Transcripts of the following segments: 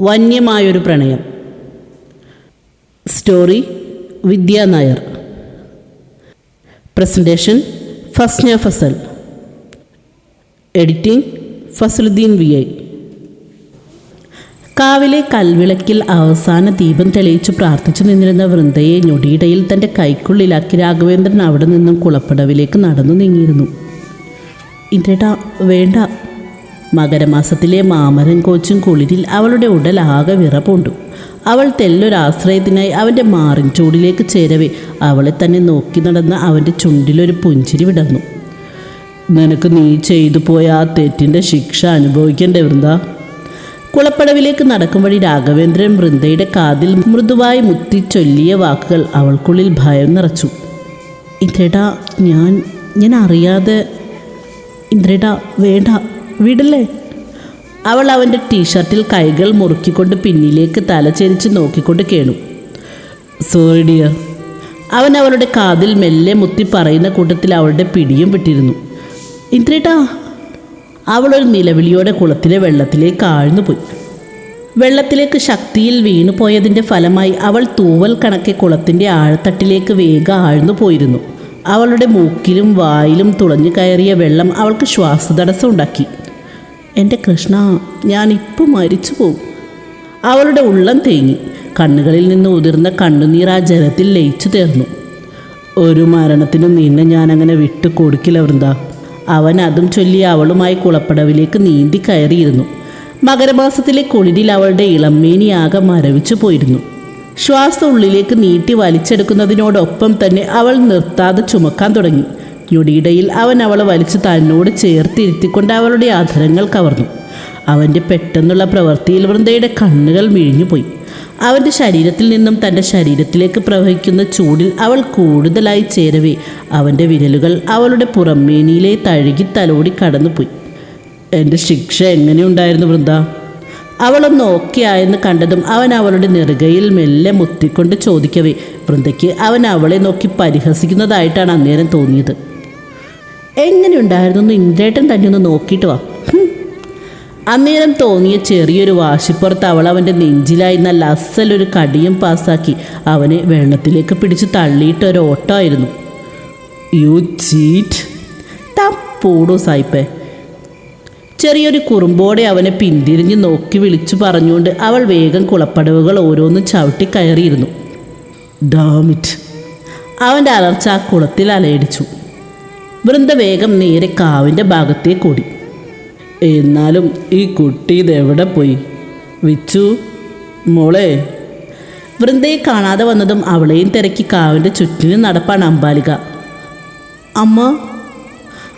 വന്യമായൊരു പ്രണയം. Story Vidya Nair. Presentation Fasna Fasal. Editing Fazaluddin V I. കാവിലെ കൽവിളക്കിൽ അവസാന ദീപം തെളിയിച്ച് പ്രാർത്ഥിച്ചു നിന്നിരുന്ന വൃന്ദയെ ഞൊടിയിടയിൽ തന്റെ കൈക്കുള്ളിലാക്കി രാഘവേന്ദ്രൻ അവിടെ നിന്നും കുളപ്പടവിലേക്ക് നടന്നു നീങ്ങിയിരുന്നു. ഇന്നേട്ടാ വേണ്ട. മകരമാസത്തിലെ മാമരൻ കോച്ചും കുളിരിൽ അവളുടെ ഉടൽ ആകെ വിറപൂണ്ടു. അവൾ തെല്ലൊരാശ്രയത്തിനായി അവന്റെ മാറിൻ ചൂടിലേക്ക് ചേരവേ അവളെ തന്നെ നോക്കി നടന്ന അവന്റെ ചുണ്ടിലൊരു പുഞ്ചിരി വിടർന്നു. നിനക്ക് നീ ചെയ്തു പോയ ആ തെറ്റിന്റെ ശിക്ഷ അനുഭവിക്കേണ്ടേ വൃന്ദ. കുളപ്പടവിലേക്ക് നടക്കും വഴി രാഘവേന്ദ്രൻ വൃന്ദയുടെ കാതിൽ മൃദുവായി മുത്തി ചൊല്ലിയ വാക്കുകൾ അവൾക്കുള്ളിൽ ഭയം നിറച്ചു. ഇതേടാ ഞാൻ ഞാൻ അറിയാതെ ഇന്ദ്രേട വേണ്ട. വിടല്ലേ? അവൾ അവന്റെ ടീഷർട്ടിൽ കൈകൾ മുറുക്കിക്കൊണ്ട് പിന്നിലേക്ക് തലചെരിച്ച് നോക്കിക്കൊണ്ട് കേണു. സോറി ഡിയർ അവൻ അവളുടെ കാതിൽ മെല്ലെ മുത്തി പറയുന്ന കൂട്ടത്തിൽ അവളുടെ പിടിയും വിട്ടിരുന്നു. ഇന്ദ്രേട്ടാ അവളൊരു നിലവിളിയോടെ കുളത്തിലെ വെള്ളത്തിലേക്ക് ആഴ്ന്നുപോയി. വെള്ളത്തിലേക്ക് ശക്തിയിൽ വീണു പോയതിന്റെ ഫലമായി അവൾ തൂവൽ കണക്കെ കുളത്തിന്റെ ആഴത്തട്ടിലേക്ക് വേഗം ആഴ്ന്നു പോയിരുന്നു. അവളുടെ മൂക്കിലും വായിലും തുളഞ്ഞു കയറിയ വെള്ളം അവൾക്ക് ശ്വാസതടസ്സം ഉണ്ടാക്കി. എന്റെ കൃഷ്ണ ഞാനിപ്പോൾ മരിച്ചു പോകും. അവളുടെ ഉള്ളം തേങ്ങി. കണ്ണുകളിൽ നിന്ന് ഉതിർന്ന കണ്ണുനീർ ആ ജലത്തിൽ ലയിച്ചു തീർന്നു. ഒരു മരണത്തിനും നിന്നെ ഞാനങ്ങനെ വിട്ടു കൊടുക്കില്ല വൃന്ദ. അവൻ അതും ചൊല്ലി അവളുമായി കുളപ്പടവിലേക്ക് നീന്തി കയറിയിരുന്നു. മകരമാസത്തിലെ കുളിരിൽ അവളുടെ ഇളമേനിയാകെ മരവിച്ചു പോയിരുന്നു. ശ്വാസം ഉള്ളിലേക്ക് നീട്ടി വലിച്ചെടുക്കുന്നതിനോടൊപ്പം തന്നെ അവൾ നിർത്താതെ ചുമക്കാൻ തുടങ്ങി. ഞൊടിയിടയിൽ അവൻ അവളെ വലിച്ചു തന്നോട് ചേർത്തിരുത്തിക്കൊണ്ട് അവളുടെ ആധരങ്ങൾ കവർന്നു. അവന്റെ പെട്ടെന്നുള്ള പ്രവൃത്തിയിൽ വൃന്ദയുടെ കണ്ണുകൾ മിഴിഞ്ഞുപോയി. അവന്റെ ശരീരത്തിൽ നിന്നും തന്റെ ശരീരത്തിലേക്ക് പ്രവഹിക്കുന്ന ചൂടിൽ അവൾ കൂടുതലായി ചേരവേ. അവന്റെ വിരലുകൾ അവളുടെ പുറമേനിയിലെ തഴുകി തലോടി കടന്നുപോയി. എന്റെ ശിക്ഷ എങ്ങനെയുണ്ടായിരുന്നു വൃന്ദ? അവളൊന്ന് ഓക്കെ കണ്ടതും അവൻ അവളുടെ നെറുകയിൽ മെല്ലെ മുത്തിക്കൊണ്ട് ചോദിക്കവേ. വൃന്ദയ്ക്ക് അവൻ അവളെ നോക്കി പരിഹസിക്കുന്നതായിട്ടാണ് അന്നേരം തോന്നിയത്. എങ്ങനെയുണ്ടായിരുന്നു? ഇന്ദ്രേട്ടൻ തന്നെ ഒന്ന് നോക്കിയിട്ട് വാ. അന്നേരം തോന്നിയ ചെറിയൊരു വാശിപ്പുറത്ത് അവൾ അവന്റെ നെഞ്ചിലായി നല്ല അസലൊരു കടിയും പാസ്സാക്കി അവനെ വെള്ളത്തിലേക്ക് പിടിച്ച് തള്ളിയിട്ട് ഒരു ഓട്ടമായിരുന്നു. You cheat. തപ്പൂടോ സായിപ്പേ. ചെറിയൊരു കുറുമ്പോടെ അവനെ പിന്തിരിഞ്ഞ് നോക്കി വിളിച്ചു പറഞ്ഞുകൊണ്ട് അവൾ വേഗം കുളപ്പടവുകൾ ഓരോന്നും ചവിട്ടി കയറിയിരുന്നു. ഡാമിറ്റ്. അവന്റെ അലർച്ച ആ കുളത്തിൽ അലയടിച്ചു. വൃന്ദ വേഗം നേരെ കാവിന്റെ ഭാഗത്തേക്ക് ഓടി എന്നാലും ഈ കുട്ടി ഇതെവിടെ പോയി? വിച്ചു മോളെ. വൃന്ദയെ കാണാതെ വന്നതും അവളെയും തിരക്കി കാവിന്റെ ചുറ്റിനും നടപ്പാണ് അമ്പാലിക. അമ്മ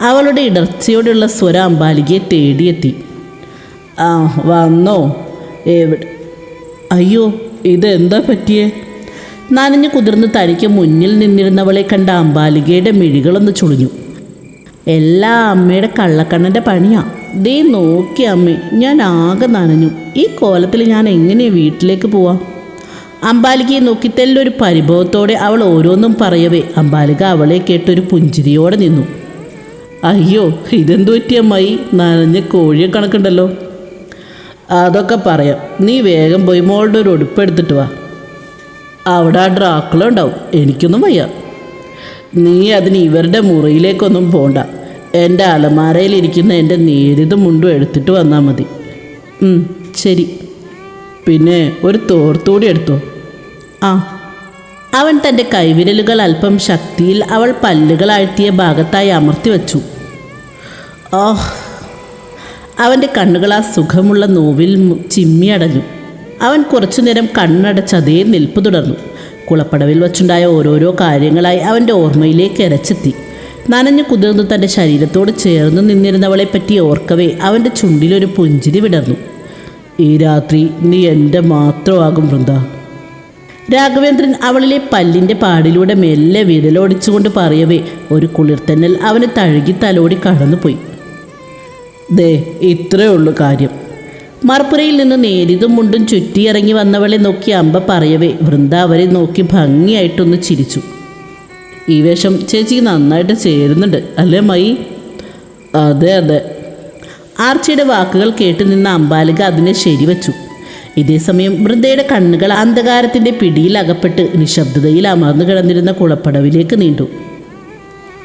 അവളുടെ ഇടർച്ചയോടെയുള്ള സ്വര അമ്പാലികയെ തേടിയെത്തി. ആ വന്നോ. എവിടെ? അയ്യോ ഇതെന്താ പറ്റിയേ? നനഞ്ഞു കുതിർന്ന് തനിക്ക് മുന്നിൽ നിന്നിരുന്നവളെ കണ്ട അമ്പാലികയുടെ മിഴികളൊന്ന് ചുളിഞ്ഞു. എല്ലാ അമ്മയുടെ കള്ളക്കണ്ണന്റെ പണിയാ. ദേ നോക്കി അമ്മേ ഞാൻ ആകെ നനഞ്ഞു. ഈ കോലത്തിൽ ഞാൻ എങ്ങനെ വീട്ടിലേക്ക് പോവാം? അമ്പാലികയെ നോക്കി തെല്ലൊരു പരിഭവത്തോടെ അവൾ ഓരോന്നും പറയവേ. അമ്പാലിക അവളെ കേട്ടൊരു പുഞ്ചിരിയോടെ നിന്നു. അയ്യോ ഇതെന്തു പറ്റിയ അമ്മായി? നനഞ്ഞ കോഴിയെ കണക്കുണ്ടല്ലോ. അതൊക്കെ പറയാം. നീ വേഗം പോയി മോളുടെ ഒരു ഉടുപ്പ് എടുത്തിട്ട് വാ. അവിടെ ആ ഡ്രാക്കുള ഉണ്ടാവും. എനിക്കൊന്നും വയ്യ. നീ അതിന് ഇവരുടെ മുറിയിലേക്കൊന്നും പോണ്ട. എന്റെ അലമാരയിലിരിക്കുന്ന എന്റെ നേരിത് മുണ്ടും എടുത്തിട്ട് വന്നാൽ മതി. ശരി. പിന്നെ ഒരു തോർത്തൂടി എടുത്തോ? ആ. അവൻ തന്റെ കൈവിരലുകൾ അല്പം ശക്തിയിൽ അവൾ പല്ലുകൾ ആഴ്ത്തിയ ഭാഗത്തായി അമർത്തി വച്ചു. ഓഹ്. അവന്റെ കണ്ണുകൾ ആ സുഖമുള്ള നോവിൽ ചിമ്മിയടഞ്ഞു. അവൻ കുറച്ചുനേരം അതേ നിൽപ്പ് തുടർന്നു. കുളപ്പടവിൽ വച്ചുണ്ടായ ഓരോരോ കാര്യങ്ങളായി അവന്റെ ഓർമ്മയിലേക്ക് ഇരച്ചെത്തി. നനഞ്ഞു കുതിർന്ന് തന്റെ ശരീരത്തോട് ചേർന്ന് നിന്നിരുന്നവളെ പറ്റി ഓർക്കവേ അവന്റെ ചുണ്ടിലൊരു പുഞ്ചിരി വിടർന്നു. ഈ രാത്രി നീ എന്റെ മാത്രമാകും വൃന്ദ. രാഘവേന്ദ്രൻ അവളിലെ പല്ലിന്റെ പാടിലൂടെ മെല്ലെ വിരലോടിച്ചുകൊണ്ട് പറയവേ ഒരു കുളിർത്തന്നൽ അവനെ തഴുകി തലോടി കടന്നുപോയി. ദേ ഇത്രേ ഉള്ളൂ കാര്യം. മറപ്പുരയിൽ നിന്ന് നേരിതും മുണ്ടും ചുറ്റിയിറങ്ങി വന്നവളെ നോക്കി അമ്പ പറയവേ വൃന്ദ അവരെ നോക്കി ഭംഗിയായിട്ടൊന്ന് ചിരിച്ചു. ഈ വേഷം ചേച്ചിക്ക് നന്നായിട്ട് ചേരുന്നുണ്ട് അല്ലേ മൈ അതെ അതെ. ആർച്ചയുടെ വാക്കുകൾ കേട്ട് നിന്ന അമ്പാലിക അതിനെ ശരിവച്ചു. ഇതേസമയം വൃന്ദയുടെ കണ്ണുകൾ അന്ധകാരത്തിന്റെ പിടിയിൽ അകപ്പെട്ട് നിശബ്ദതയിൽ അമർന്നു കിടന്നിരുന്ന കുളപ്പടവിലേക്ക് നീണ്ടു.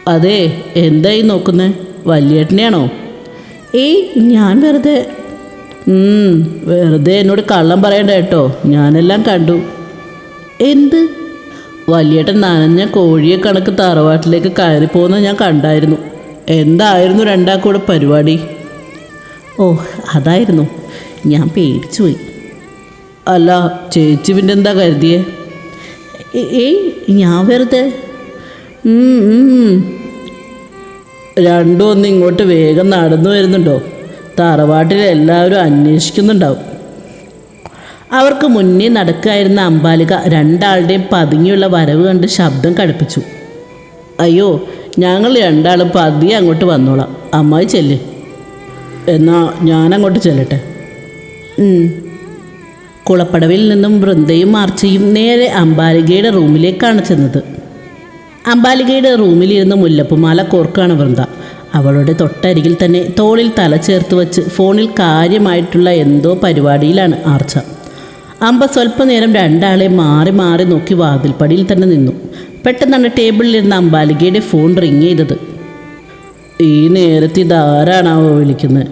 അതെ എന്തായി നോക്കുന്നത് വലിയേട്ടനെയാണോ? ഏയ് ഞാൻ വെറുതെ വെറുതെ എന്നോട് കള്ളം പറയണ്ട കേട്ടോ. ഞാനെല്ലാം കണ്ടു. എന്ത്? വലിയേട്ടൻ നനഞ്ഞ കോഴിയെ കണക്ക് തറവാട്ടിലേക്ക് കയറിപ്പോകുന്നത് ഞാൻ കണ്ടായിരുന്നു. എന്തായിരുന്നു രണ്ടാക്കൂടെ പരിപാടി? ഓ അതായിരുന്നു. ഞാൻ പേടിച്ചു പോയി അല്ല ചേച്ചി പിന്നെ എന്താ കരുതിയേ? ഏയ് ഞാൻ വെറുതെ. രണ്ടും ഒന്ന് ഇങ്ങോട്ട് വേഗം നടന്നു വരുന്നുണ്ടോ തറവാട്ടിൽ എല്ലാവരും അന്വേഷിക്കുന്നുണ്ടാവും. അവർക്ക് മുന്നേ നടക്കായിരുന്ന അമ്പാലിക രണ്ടാളുടെയും പതുങ്ങിയുള്ള വരവ് കണ്ട് ശബ്ദം കടുപ്പിച്ചു. അയ്യോ ഞങ്ങൾ രണ്ടാളും പതിയെ അങ്ങോട്ട് വന്നോളാം. അമ്മായി ചെല്ല്. എന്നാ ഞാനങ്ങോട്ട് ചെല്ലട്ടെ. കുളപ്പടവിൽ നിന്നും വൃന്ദയും മാർച്ചയും നേരെ അമ്പാലികയുടെ റൂമിലേക്കാണ് ചെന്നത്. അമ്പാലികയുടെ റൂമിലിരുന്ന് മുല്ലപ്പുമാല കോർക്കാണ് വൃന്ദ. അവളുടെ തൊട്ടരികിൽ തന്നെ തോളിൽ തല ചേർത്ത് വച്ച് ഫോണിൽ കാര്യമായിട്ടുള്ള എന്തോ പരിപാടിയിലാണ് ആർച്ച. അമ്പ സ്വല്പനേരം രണ്ടാളെ മാറി മാറി നോക്കി വാതിൽപ്പടിയിൽ തന്നെ നിന്നു. പെട്ടെന്നാണ് ടേബിളിലിരുന്ന അമ്പാലികയുടെ ഫോൺ റിങ് ചെയ്തത്. ഈ നേരത്തെ ഇതാരാണാവോ വിളിക്കുന്നത്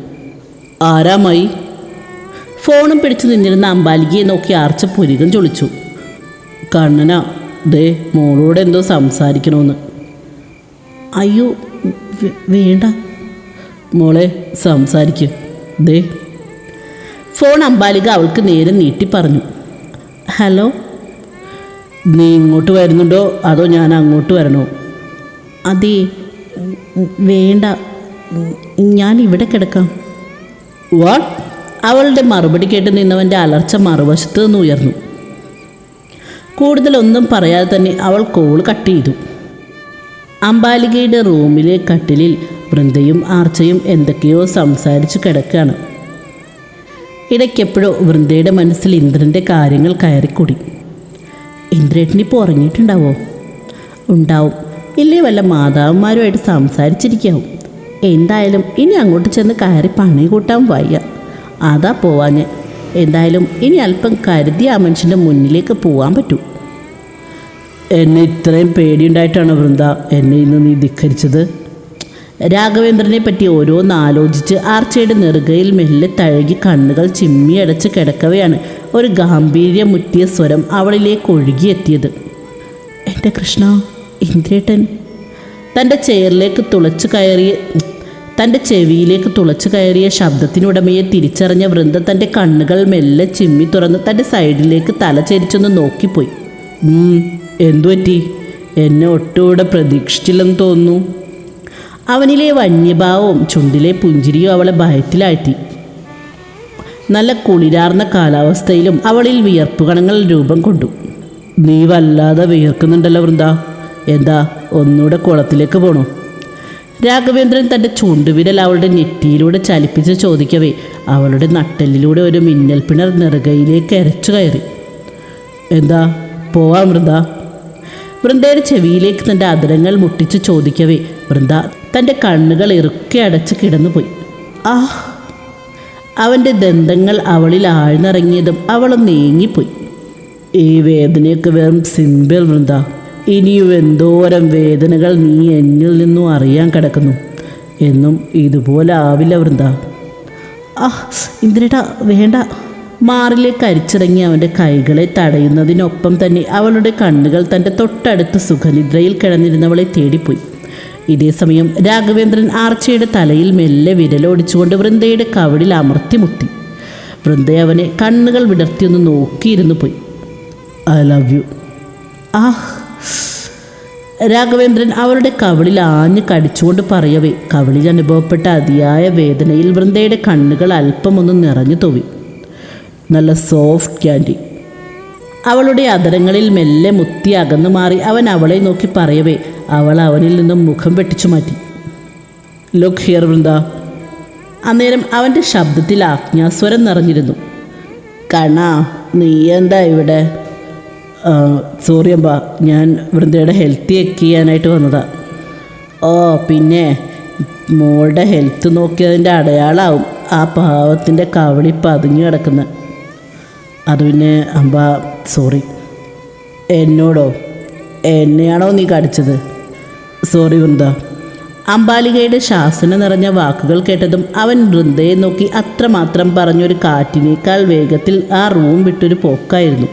ആരാമായി ഫോണും പിടിച്ചു നിന്നിരുന്ന അമ്പാലികയെ നോക്കി ആർച്ച പുരികം ചൊളിച്ചു. കണ്ണന ദേ മോളോട് എന്തോ സംസാരിക്കണമെന്ന് അയ്യോ വേണ്ട. മോളെ സംസാരിക്കും. ദേ. ഫോൺ അമ്പാലിക അവൾക്ക് നേരെ നീട്ടി പറഞ്ഞു. ഹലോ? നീ ഇങ്ങോട്ട് വരുന്നുണ്ടോ? അതോ ഞാൻ അങ്ങോട്ട് വരണോ? അതെ. വേണ്ട. ഞാൻ ഇവിടെ കിടക്കാം. വാട്ട് അവളുടെ മറുപടി കേട്ട് നിന്നവന്റെ അലർച്ച മറുവശത്ത് നിന്ന് ഉയർന്നു. കൂടുതലൊന്നും പറയാതെ തന്നെ അവൾ കോൾ കട്ട് ചെയ്തു. അമ്പാലികയുടെ റൂമിലെ കട്ടിലിൽ വൃന്ദയും ആർച്ചയും എന്തൊക്കെയോ സംസാരിച്ച് കിടക്കുകയാണ് ഇടയ്ക്കെപ്പോഴോ വൃന്ദയുടെ മനസ്സിൽ ഇന്ദ്രന്റെ കാര്യങ്ങൾ കയറിക്കൂടി. ഇന്ദ്രേട്ടനിപ്പോൾ ഉറങ്ങിയിട്ടുണ്ടാവോ? ഉണ്ടാവും. ഇല്ലേ വല്ല മാതാവന്മാരുമായിട്ട് സംസാരിച്ചിരിക്കാവും. എന്തായാലും ഇനി അങ്ങോട്ട് ചെന്ന് കയറി പണി കൂട്ടാൻ വയ്യ. അതാ പോവാഞ്ഞ്. എന്തായാലും ഇനി അല്പം കരുതി ആ മനുഷ്യന്റെ മുന്നിലേക്ക് പോകാൻ പറ്റൂ. എന്നെ ഇത്രയും പേടിയുണ്ടായിട്ടാണ് വൃന്ദ എന്നെ ഇന്ന് നീ ധിക്കരിച്ചത്? രാഘവേന്ദ്രനെ പറ്റി ഓരോന്ന് ആലോചിച്ച് ആർച്ചയുടെ നെറുകയിൽ മെല്ലെ തഴകി കണ്ണുകൾ ചിമ്മിയടച്ച് കിടക്കവെയാണ് ഒരു ഗാംഭീര്യം മുറ്റിയ സ്വരം അവളിലേക്ക് ഒഴുകിയെത്തിയത്. എന്റെ കൃഷ്ണ ഇന്ദ്രേട്ടൻ. തന്റെ ചെയറിലേക്ക് തുളച്ചു കയറിയ തന്റെ ചെവിയിലേക്ക് തുളച്ചു കയറിയ ശബ്ദത്തിനുടമയെ തിരിച്ചറിഞ്ഞ വൃന്ദ തന്റെ കണ്ണുകൾ മെല്ലെ ചിമ്മി തുറന്ന് തന്റെ സൈഡിലേക്ക് തല ചരിച്ചൊന്ന് നോക്കിപ്പോയി. ഉം, എന്തു പറ്റി? എന്നെ ഒട്ടുകൂടെ പ്രതീക്ഷിച്ചില്ലെന്ന് തോന്നുന്നു. അവനിലെ വന്യഭാവവും ചുണ്ടിലെ പുഞ്ചിരിയും അവളെ ഭയത്തിലാഴ്ത്തി. നല്ല കുളിരാർന്ന കാലാവസ്ഥയിലും അവളിൽ വിയർപ്പ് കണങ്ങൾ രൂപം കൊണ്ടു. നീ വല്ലാതെ വിയർക്കുന്നുണ്ടല്ലോ വൃന്ദ. എന്താ ഒന്നുകൂടെ കുളത്തിലേക്ക് പോണു? രാഘവേന്ദ്രൻ തന്റെ ചൂണ്ടുവിരൽ അവളുടെ നെറ്റിയിലൂടെ ചലിപ്പിച്ച് ചോദിക്കവേ അവളുടെ നട്ടലിലൂടെ ഒരു മിന്നൽ പിണർ നെറുകയിലേക്ക് എരച്ചു കയറി. എന്താ പോവാം വൃന്ദ. വൃന്ദയുടെ ചെവിയിലേക്ക് തന്റെ അതിരങ്ങൾ മുട്ടിച്ച് ചോദിക്കവേ വൃന്ദ തന്റെ കണ്ണുകൾ ഇറുക്കെ അടച്ച് കിടന്നുപോയി. ആ അവന്റെ ദന്തങ്ങൾ അവളിൽ ആഴ്ന്നിറങ്ങിയതും അവൾ നീങ്ങിപ്പോയി. ഈ വേദനയൊക്കെ വെറും സിമ്പിൾ വൃന്ദ. ഇനിയും എന്തോരം വേദനകൾ നീ എന്നിൽ നിന്നും അറിയാൻ കിടക്കുന്നു. എന്നും ഇതുപോലെ ആവില്ല വൃന്ദ. ആ ഇന്ദ്രേട്ടാ വേണ്ട. മാറിലേക്ക് അരിച്ചിറങ്ങി അവന്റെ കൈകളെ തടയുന്നതിനൊപ്പം തന്നെ അവളുടെ കണ്ണുകൾ തന്റെ തൊട്ടടുത്ത് സുഖനിദ്രയിൽ കിടന്നിരുന്നവളെ തേടിപ്പോയി. ഇതേസമയം രാഘവേന്ദ്രൻ ആർച്ചയുടെ തലയിൽ മെല്ലെ വിരലോടിച്ചുകൊണ്ട് വൃന്ദയുടെ കവടിൽ അമർത്തി മുത്തി വൃന്ദ അവനെ കണ്ണുകൾ വിടർത്തിയൊന്ന് നോക്കിയിരുന്നു പോയി. I love you. ആ രാഘവേന്ദ്രൻ അവളുടെ കവിളിൽ ആഞ്ഞു കടിച്ചുകൊണ്ട് പറയവേ കവിളിൽ അനുഭവപ്പെട്ട അതിയായ വേദനയിൽ വൃന്ദയുടെ കണ്ണുകൾ അല്പമൊന്ന് നിറഞ്ഞു തോവി. നല്ല സോഫ്റ്റ് ക്യാൻഡി അവളുടെ അതരങ്ങളിൽ മെല്ലെ മുത്തി അകന്നു മാറി അവൻ അവളെ നോക്കി പറയവേ അവൾ അവനിൽ നിന്നും മുഖം വെട്ടിച്ചു മാറ്റി. Look here Vrinda. അന്നേരം അവന്റെ ശബ്ദത്തിൽ ആജ്ഞാസ്വരം നിറഞ്ഞിരുന്നു. കണ നീ എന്താ ഇവിടെ? സോറി അമ്പ ഞാൻ വൃന്ദയുടെ ഹെൽത്ത് ചെക്ക് ചെയ്യാനായിട്ട് വന്നതാ. ഓ പിന്നെ മോളുടെ ഹെൽത്ത് നോക്കിയതിന്റെ അടയാളാവും ആ പാവത്തിന്റെ കവളി പതുങ്ങി കിടക്കുന്നത് അത് പിന്നെ അമ്പ സോറി എന്നോടോ എന്നെയാണോ നീ കടിച്ചത്? സോറി വൃന്ദ. അമ്പാലികയുടെ ശാസന നിറഞ്ഞ വാക്കുകൾ കേട്ടതും അവൻ വൃന്ദയെ നോക്കി അത്രമാത്രം പറഞ്ഞൊരു കാറ്റിനേക്കാൾ വേഗത്തിൽ ആ റൂം വിട്ടൊരു പോക്കായിരുന്നു.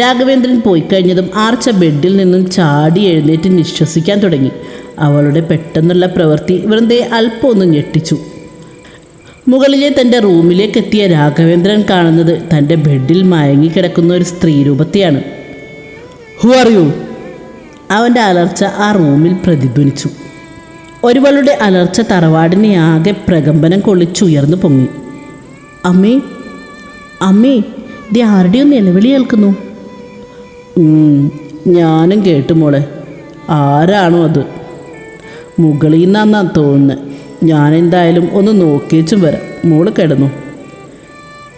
രാഘവേന്ദ്രൻ പോയി കഴിഞ്ഞതും ആർച്ച ബെഡിൽ നിന്നും ചാടി എഴുന്നേറ്റ് നിശ്വസിക്കാൻ തുടങ്ങി. അവളുടെ പെട്ടെന്നുള്ള പ്രവൃത്തി വൃന്ദയെ അല്പം ഒന്ന് ഞെട്ടിച്ചു. മുകളിലെ തന്റെ റൂമിലേക്ക് എത്തിയ രാഘവേന്ദ്രൻ കാണുന്നത് തന്റെ ബെഡിൽ മയങ്ങിക്കിടക്കുന്ന ഒരു സ്ത്രീ രൂപത്തെയാണ്. ഹു ആർ യു അവന്റെ അലർച്ച ആ റൂമിൽ പ്രതിധ്വനിച്ചു. ഒരുവളുടെ അലർച്ച തറവാടിനെ ആകെ പ്രകമ്പനം കൊള്ളിച്ചുയർന്നു പൊങ്ങി. അമ്മേ അമ്മേ ദേ ആരുടെയോ നിലവിളി കേൾക്കുന്നു? ഉം, ഞാനും കേട്ടു മോളെ. ആരാണോ അത്? മുകളിൽ നിന്നാന്നാ തോന്നുന്നത് ഞാൻ എന്തായാലും ഒന്ന് നോക്കിയേച്ചും വരാം. മോൾ കിടന്നു.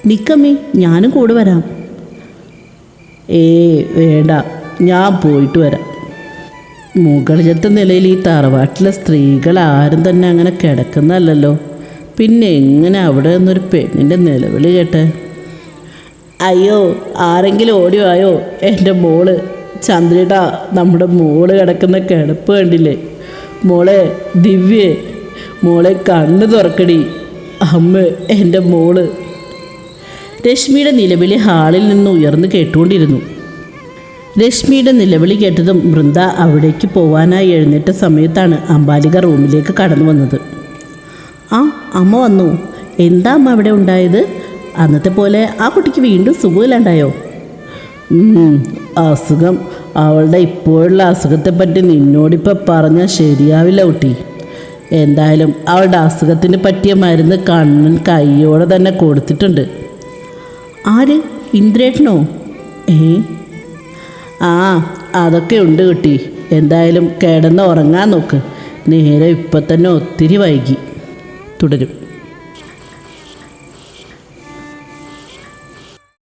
നിക്കമ്മേ ഞാനും കൂടെ വരാം. ഏ വേണ്ട ഞാൻ പോയിട്ട് വരാം. മുകളിലത്തെ നിലയിൽ ഈ തറവാട്ടിലെ സ്ത്രീകൾ ആരും തന്നെ അങ്ങനെ കിടക്കുന്നതല്ലല്ലോ. പിന്നെ എങ്ങനെ അവിടെ നിന്നൊരു പെണ്ണിന്റെ നിലവിളി കേട്ടെ? അയ്യോ ആരെങ്കിലും ഓടിയോയോ എന്റെ മോൾ ചന്ദ്രേട്ടാ നമ്മുടെ മോൾ കിടക്കുന്ന കിടപ്പ് കണ്ടില്ലേ? മോളെ ദിവ്യേ മോളെ കണ്ണു തുറക്കടി. അമ്മ എന്റെ മോൾ. രശ്മിയുടെ നിലവിളി ഹാളിൽ നിന്ന് ഉയർന്നു കേട്ടുകൊണ്ടിരുന്നു. രശ്മിയുടെ നിലവിളി കേട്ടതും വൃന്ദ അവിടേക്ക് പോവാനായി എഴുന്നേറ്റ സമയത്താണ് അംബാലിക റൂമിലേക്ക് കടന്നു വന്നത്. ആ അമ്മ വന്നു. എന്താ അമ്മ അവിടെ ഉണ്ടായത്? അന്നത്തെ പോലെ ആ കുട്ടിക്ക് വീണ്ടും സുഖമില്ലാണ്ടായോ? അസുഖം. അവളുടെ ഇപ്പോഴുള്ള അസുഖത്തെപ്പറ്റി നിന്നോടിപ്പോൾ പറഞ്ഞാൽ ശരിയാവില്ല കുട്ടി. എന്തായാലും അവളുടെ അസുഖത്തിന് പറ്റിയ മരുന്ന് കണ്ണൻ കൈയോടെ തന്നെ കൊടുത്തിട്ടുണ്ട്. ആര്? ഇന്ദ്രേട്ടനോ? ഏ? ആ അതൊക്കെ ഉണ്ട് കുട്ടി. എന്തായാലും കിടന്ന് ഉറങ്ങാൻ നോക്ക്. നേരെ ഇപ്പം തന്നെ ഒത്തിരി വൈകി. തുടരും.